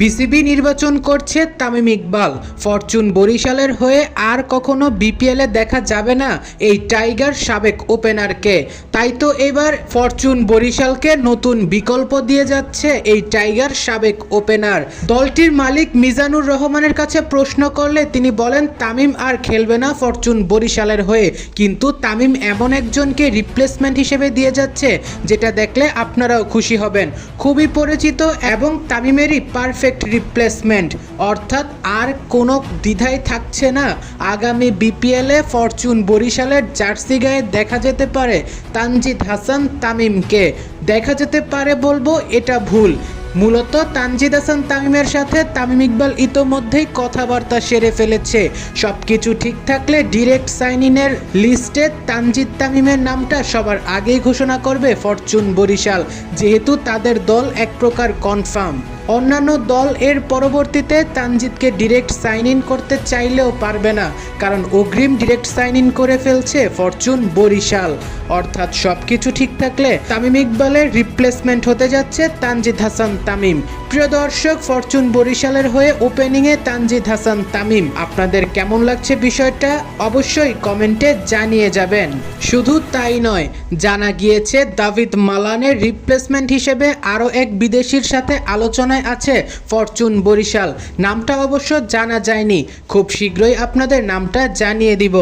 BCB নির্বাচন করছে Tamim Iqbal. Fortune বরিশালের হয়ে আর কখনো বিপিএলে দেখা যাবে না এই টাইগার সাবেক ওপেনারকে। তাই তো এবার ফরচুন বরিশালকে নতুন বিকল্প দিয়ে যাচ্ছে এই টাইগার সাবেক ওপেনার। দলটির মালিক মিজানুর রহমানের কাছে প্রশ্ন করলে তিনি বলেন, তামিম আর খেলবে না ফরচুন বরিশালের হয়ে। কিন্তু তামিম এমন একজনকে রিপ্লেসমেন্ট হিসেবে দিয়ে যাচ্ছে, যেটা দেখলে আপনারাও খুশি হবেন। খুবই পরিচিত এবং তামিমেরই পারফেক্ট রিপ্লেসমেন্ট অর্থাৎ আর কোনো দ্বিধাই থাকছে না। আগামী বিপিএলে ফরচুন বরিশালের জার্সি গায়ে দেখা যেতে পারে তানজিদ হাসান তামিমকে। দেখা যেতে পারে বলব এটা ভুল। মূলত তানজিদ হাসান তামিমের সাথে তামিম ইকবাল ইতোমধ্যেই কথাবার্তা সেরে ফেলেছে। সব কিছু ঠিক থাকলে ডিরেক্ট সাইন ইনের লিস্টে তানজিদ তামিমের নামটা সবার আগেই ঘোষণা করবে ফরচুন বরিশাল। যেহেতু তাদের দল এক প্রকার কনফার্ম। অন্যান্য দল এর পরবর্তীতে তানজিদকে ডিরেক্ট সাইন ইন করতে চাইলেও পারবে না, কারণ অগ্রিম ডিরেক্ট সাইন ইন করে ফেলছে ফরচুন বরিশাল। অর্থাৎ সব কিছু ঠিক থাকলে তামিম ইকবালের রিপ্লেসমেন্ট হতে যাচ্ছে তানজিদ হাসান তামিম। প্রিয় দর্শক, ফরচুন বরিশালের হয়ে ওপেনিংয়ে তানজিদ হাসান তামিম। আপনাদের কেমন লাগছে বিষয়টা অবশ্যই কমেন্টে জানিয়ে যাবেন। শুধু তাই নয়, জানা গিয়েছে দাভিদ মালানের রিপ্লেসমেন্ট হিসেবে আরও এক বিদেশির সাথে আলোচনায় আছে ফরচুন বরিশাল। নামটা অবশ্য জানা যায়নি। খুব শীঘ্রই আপনাদের নামটা জানিয়ে দিব।